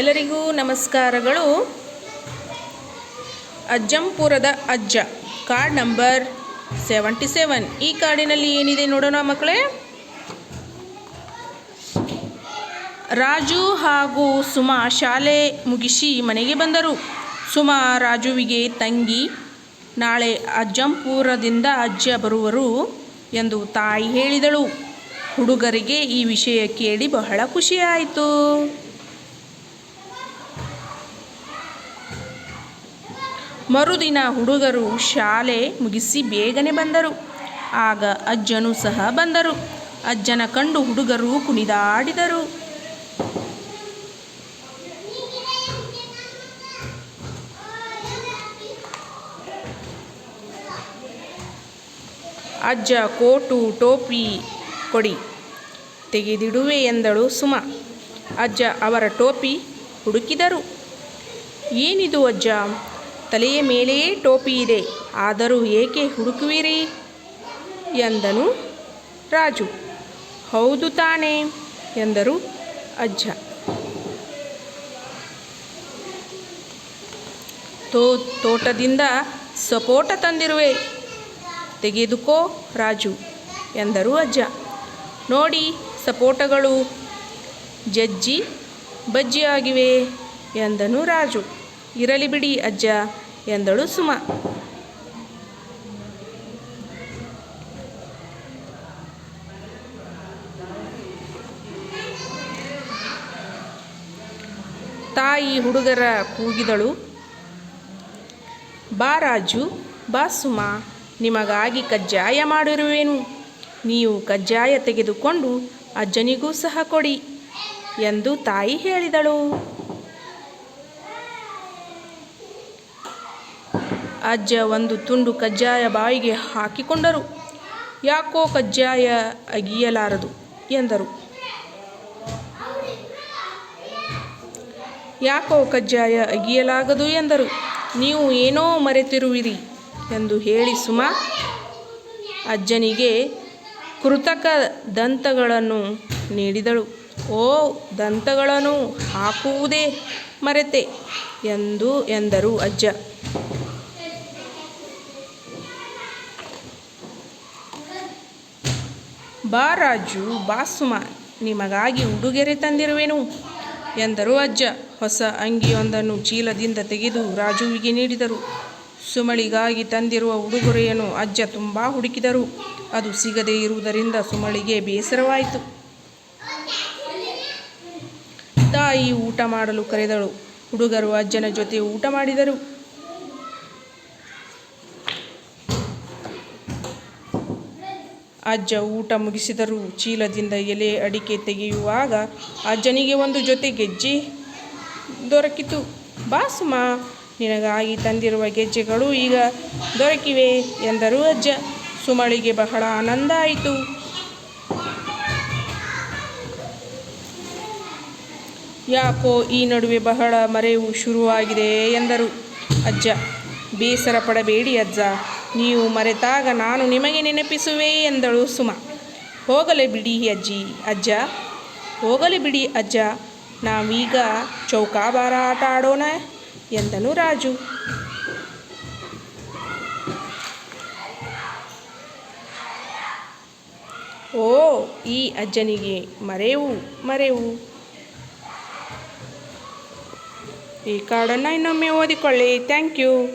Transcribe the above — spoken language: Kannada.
ಎಲ್ಲರಿಗೂ ನಮಸ್ಕಾರಗಳು. ಅಜ್ಜಂಪುರದ ಅಜ್ಜ ಕಾರ್ಡ್ ನಂಬರ್ ಸೆವೆಂಟಿ ಸೆವೆನ್ ಈ ಕಾರ್ಡಿನಲ್ಲಿ ಏನಿದೆ ನೋಡೋಣ ಮಕ್ಕಳೇ? ರಾಜು ಹಾಗೂ ಸುಮಾ ಶಾಲೆ ಮುಗಿಸಿ ಮನೆಗೆ ಬಂದರು. ಸುಮಾ ರಾಜುವಿಗೆ ತಂಗಿ, ನಾಳೆ ಅಜ್ಜಂಪುರದಿಂದ ಅಜ್ಜ ಬರುವರು ಎಂದು ತಾಯಿ ಹೇಳಿದಳು. ಹುಡುಗರಿಗೆ ಈ ವಿಷಯ ಕೇಳಿ ಬಹಳ ಖುಷಿಯಾಯಿತು. ಮರುದಿನ ಹುಡುಗರು ಶಾಲೆ ಮುಗಿಸಿ ಬೇಗನೆ ಬಂದರು. ಆಗ ಅಜ್ಜನು ಸಹ ಬಂದರು. ಅಜ್ಜನ ಕಂಡು ಹುಡುಗರು ಕುಣಿದಾಡಿದರು. ಅಜ್ಜ ಕೋಟು ಟೋಪಿ ಕೊಡಿ, ತೆಗೆದಿಡುವೆ ಎಂದಳು ಸುಮ. ಅಜ್ಜ ಅವರ ಟೋಪಿ ಹುಡುಕಿದರು. ಏನಿದು ಅಜ್ಜ? ತಲೆಯ ಮೇಲೆಯೇ ಟೋಪಿ ಇದೆ. ಆದರೂ ಏಕೆ ಹುಡುಕುವಿರಿ? ಎಂದನು ರಾಜು. ಹೌದು ತಾನೇ, ಎಂದರು ಅಜ್ಜ. ತೋ, ತೋಟದಿಂದ ಸಪೋಟ ತಂದಿರುವೆ. ತೆಗೆದುಕೋ ರಾಜು, ಎಂದರು ಅಜ್ಜ. ನೋಡಿ, ಸಪೋಟಗಳು ಜಜ್ಜಿ ಬಜ್ಜಿಯಾಗಿವೆ, ಎಂದನು ರಾಜು. ಇರಲಿ ಬಿಡಿ ಅಜ್ಜ ಎಂದಳು ಸುಮ. ತಾಯಿ ಹುಡುಗರ ಕೂಗಿದಳು. ಬಾ ರಾಜು, ಬಾ ಸುಮ, ನಿಮಗಾಗಿ ಕಜ್ಜಾಯ ಮಾಡಿರುವೆನು. ನೀವು ಕಜ್ಜಾಯ ತೆಗೆದುಕೊಂಡು ಅಜ್ಜನಿಗೂ ಸಹ ಕೊಡಿ ಎಂದು ತಾಯಿ ಹೇಳಿದಳು. ಅಜ್ಜ ಒಂದು ತುಂಡು ಕಜ್ಜಾಯ ಬಾಯಿಗೆ ಹಾಕಿಕೊಂಡರು. ಯಾಕೋ ಕಜ್ಜಾಯ ಅಗಿಯಲಾರದು ಎಂದರು. ಯಾಕೋ ಕಜ್ಜಾಯ ಅಗಿಯಲಾಗದು ಎಂದರು. ನೀವು ಏನೋ ಮರೆತಿರುವಿರಿ ಎಂದು ಹೇಳಿ ಸುಮ ಅಜ್ಜನಿಗೆ ಕೃತಕ ದಂತಗಳನ್ನು ನೀಡಿದಳು. ಓ, ದಂತಗಳನ್ನು ಹಾಕುವುದೇ ಮರೆತೆ ಎಂದು ಎಂದರು ಅಜ್ಜ. ಬಾ ರಾಜು, ಬಾ ಸುಮ, ನಿಮಗಾಗಿ ಉಡುಗೊರೆ ತಂದಿರುವೆನು ಎಂದರು ಅಜ್ಜ. ಹೊಸ ಅಂಗಿಯೊಂದನ್ನು ಚೀಲದಿಂದ ತೆಗೆದು ರಾಜುವಿಗೆ ನೀಡಿದರು. ಸುಮಳಿಗಾಗಿ ತಂದಿರುವ ಉಡುಗೊರೆಯನ್ನು ಅಜ್ಜ ತುಂಬ ಹುಡುಕಿದರು. ಅದು ಸಿಗದೇ ಇರುವುದರಿಂದ ಸುಮಳಿಗೆ ಬೇಸರವಾಯಿತು. ತಾಯಿ ಊಟ ಮಾಡಲು ಕರೆದಳು. ಹುಡುಗರು ಅಜ್ಜನ ಜೊತೆ ಊಟ ಮಾಡಿದರು. ಅಜ್ಜ ಊಟ ಮುಗಿಸಿದರು ಚೀಲದಿಂದ ಎಲೆ ಅಡಿಕೆ ತೆಗೆಯುವಾಗ ಅಜ್ಜನಿಗೆ ಒಂದು ಜೊತೆ ಗೆಜ್ಜೆ ದೊರಕಿತು. ಬಾ ನಿನಗಾಗಿ ತಂದಿರುವ ಗೆಜ್ಜೆಗಳು ಈಗ ದೊರಕಿವೆ ಎಂದರು ಅಜ್ಜ. ಸುಮಳಿಗೆ ಬಹಳ ಆನಂದ ಆಯಿತು. ಯಾಕೋ ಈ ನಡುವೆ ಬಹಳ ಮರೆವು ಶುರುವಾಗಿದೆ ಎಂದರು ಅಜ್ಜ. ಬೇಸರ ಪಡಬೇಡಿ ಅಜ್ಜ. ನೀವು ಮರೆತಾಗ ನಾನು ನಿಮಗೆ ನೆನಪಿಸುವೆ ಎಂದಳು ಸುಮ. ಹೋಗಲೇ ಬಿಡಿ ಅಜ್ಜಿ, ಅಜ್ಜ. ಹೋಗಲಿ ಬಿಡಿ ಅಜ್ಜ. ನಾವೀಗ ಚೌಕಾಬಾರ ಆಟ ಆಡೋಣ ಎಂದನು ರಾಜು. ಓ, ಈ ಅಜ್ಜನಿಗೆ ಮರೆವು ಮರೆವು. ಈ ಕಾರ್ಡನ್ನು ಇನ್ನೊಮ್ಮೆ ಓದಿಕೊಳ್ಳಿ. Thank you.